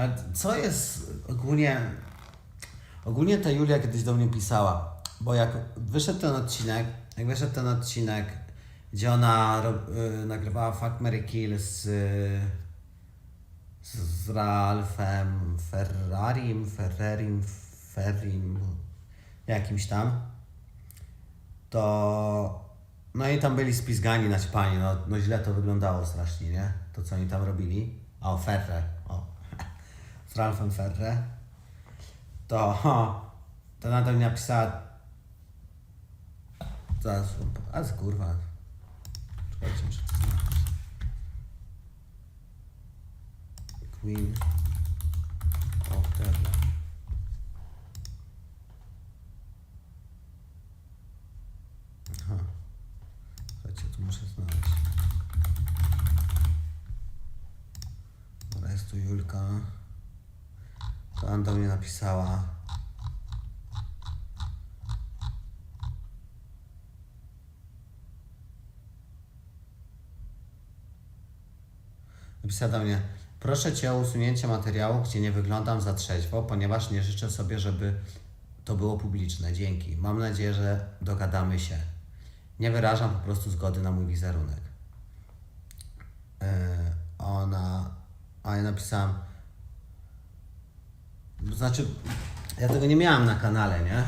A co jest ogólnie... Ogólnie ta Julia kiedyś do mnie pisała, bo jak wyszedł ten odcinek, jak wyszedł ten odcinek, gdzie ona y, nagrywała Fuck, Mary Kill z, z, Ralfem Ferrarim, Ferrerim, Ferrim, jakimś tam, to no i tam byli spisgani na panie, no, no źle to wyglądało strasznie, nie? To co oni tam robili. Ferre, o, z Ralfem Ferre. To, to na to mnie napisała Zaraz, a z kurwa. Czekajcie, muszę. Queen of Terror. Aha. Słuchajcie, tu muszę znaleźć. Dobra, jest tu Julka. To Anna do mnie napisała. Napisała do mnie, proszę Cię o usunięcie materiału, gdzie nie wyglądam za trzeźwo, ponieważ nie życzę sobie, żeby to było publiczne. Dzięki. Mam nadzieję, że dogadamy się. Nie wyrażam po prostu zgody na mój wizerunek. Yy, ona, a ja napisałam, znaczy, ja tego nie miałam na kanale, nie?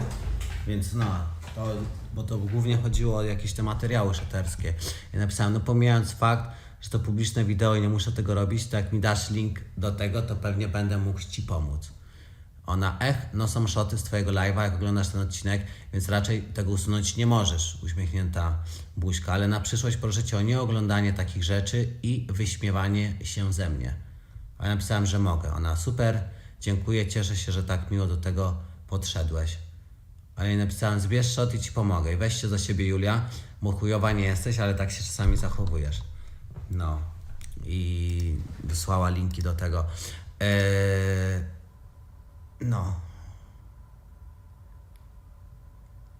Więc no, to, bo to głównie chodziło o jakieś te materiały szaterskie. Ja napisałem, no pomijając fakt, że to publiczne wideo i nie muszę tego robić, to jak mi dasz link do tego, to pewnie będę mógł Ci pomóc. Ona, ech, no są szoty z Twojego live'a, jak oglądasz ten odcinek, więc raczej tego usunąć nie możesz, uśmiechnięta buźka, ale na przyszłość proszę Cię o nieoglądanie takich rzeczy i wyśmiewanie się ze mnie. A ja napisałem, że mogę. Ona, super, dziękuję, cieszę się, że tak miło do tego podszedłeś. A ja napisałem, zbierz shot i Ci pomogę. I weź się za siebie, Julia, bo chujowa nie jesteś, ale tak się czasami zachowujesz. No. I wysłała linki do tego. Eee, no.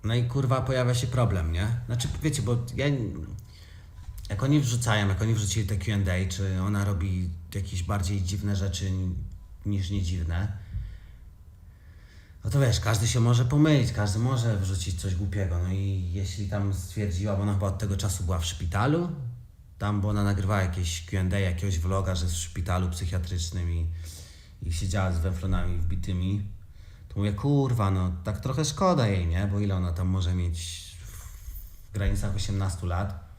No i kurwa pojawia się problem, nie? Znaczy, wiecie, bo ja. Jak oni wrzucają, jak oni wrzucili te QA, czy ona robi jakieś bardziej dziwne rzeczy niż nie dziwne, no to wiesz, każdy się może pomylić, każdy może wrzucić coś głupiego. No i jeśli tam stwierdziła, bo ona chyba od tego czasu była w szpitalu, tam, bo ona nagrywała jakieś Q&A, jakiegoś vloga, że jest w szpitalu psychiatrycznym i, i siedziała z węflonami wbitymi, to mówię, kurwa, no tak trochę szkoda jej, nie? Bo ile ona tam może mieć w granicach 18 lat?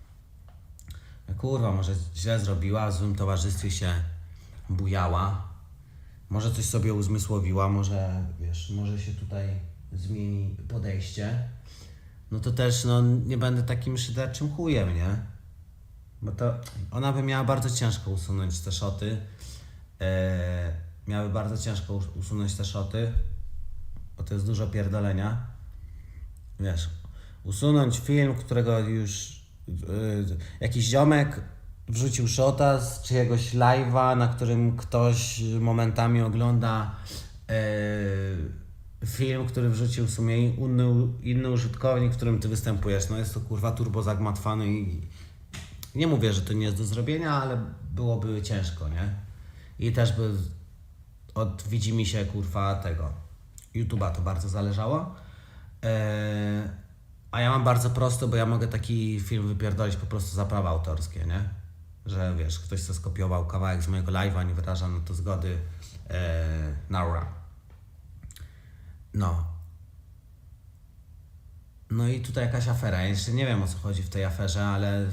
Kurwa, może źle zrobiła, w złym towarzystwie się bujała, może coś sobie uzmysłowiła, może, wiesz, może się tutaj zmieni podejście. No to też, no, nie będę takim szyderczym chujem, nie? Bo to ona by miała bardzo ciężko usunąć te szoty. E, miały bardzo ciężko us- usunąć te szoty, bo to jest dużo pierdolenia. Wiesz, usunąć film, którego już e, jakiś ziomek wrzucił szota z czyjegoś live'a, na którym ktoś momentami ogląda e, film, który wrzucił w sumie inny, inny użytkownik, w którym ty występujesz. No jest to kurwa turbo zagmatwany i nie mówię, że to nie jest do zrobienia, ale byłoby ciężko, nie? I też by od widzi się kurwa tego YouTube'a to bardzo zależało. Eee, a ja mam bardzo prosto, bo ja mogę taki film wypierdolić po prostu za prawa autorskie, nie? Że wiesz, ktoś sobie skopiował kawałek z mojego live'a, nie wyraża na to zgody. Eee, Naura. No. No i tutaj jakaś afera. Ja jeszcze nie wiem o co chodzi w tej aferze, ale.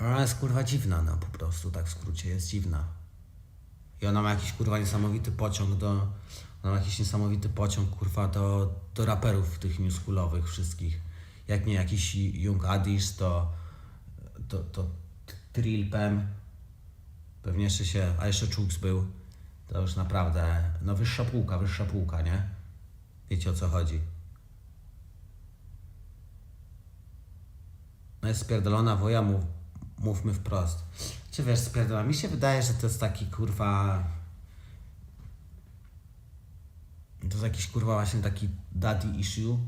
Ona jest kurwa dziwna, no po prostu, tak w skrócie, jest dziwna. I ona ma jakiś kurwa niesamowity pociąg do. Ona ma jakiś niesamowity pociąg kurwa do, do raperów tych newschoolowych wszystkich. Jak nie jakiś Young Adish, to. to, to Trilpem. Pewnie jeszcze się. A jeszcze Czuks był. To już naprawdę. No wyższa półka, wyższa półka, nie? Wiecie o co chodzi. No jest spierdolona woja, mów, mówmy wprost. Czy wiesz, spierdolona, mi się wydaje, że to jest taki kurwa... To jest jakiś kurwa właśnie taki daddy issue.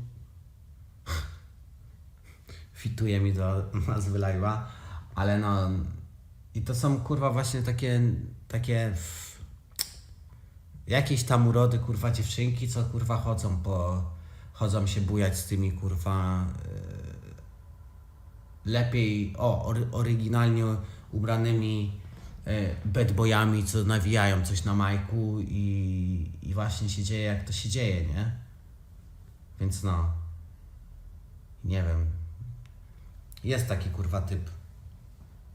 Fituje mi do nazwy live'a, ale no... I to są kurwa właśnie takie, takie jakieś tam urody kurwa dziewczynki, co kurwa chodzą po, chodzą się bujać z tymi kurwa e, lepiej, o, ory, oryginalnie ubranymi e, bad boyami, co nawijają coś na majku i, i właśnie się dzieje jak to się dzieje, nie? Więc no, nie wiem. Jest taki kurwa typ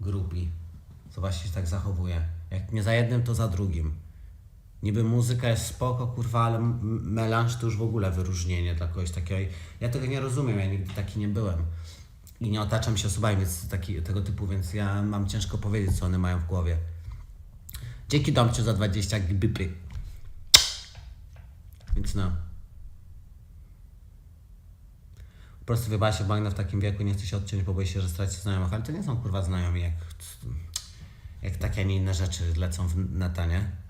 grupi, co właśnie się tak zachowuje. Jak nie za jednym, to za drugim. Niby muzyka jest spoko, kurwa, ale melanż to już w ogóle wyróżnienie dla kogoś takiego. Ja tego nie rozumiem, ja nigdy taki nie byłem. I nie otaczam się osobami więc taki, tego typu, więc ja mam ciężko powiedzieć, co one mają w głowie. Dzięki Domciu za 20 gibipy. Więc no. Po prostu wybała się bagna w takim wieku, nie chce się odciąć, bo boi się, że straci znajomych, ale to nie są kurwa znajomi, jak, jak takie, a nie inne rzeczy lecą w neta, nie?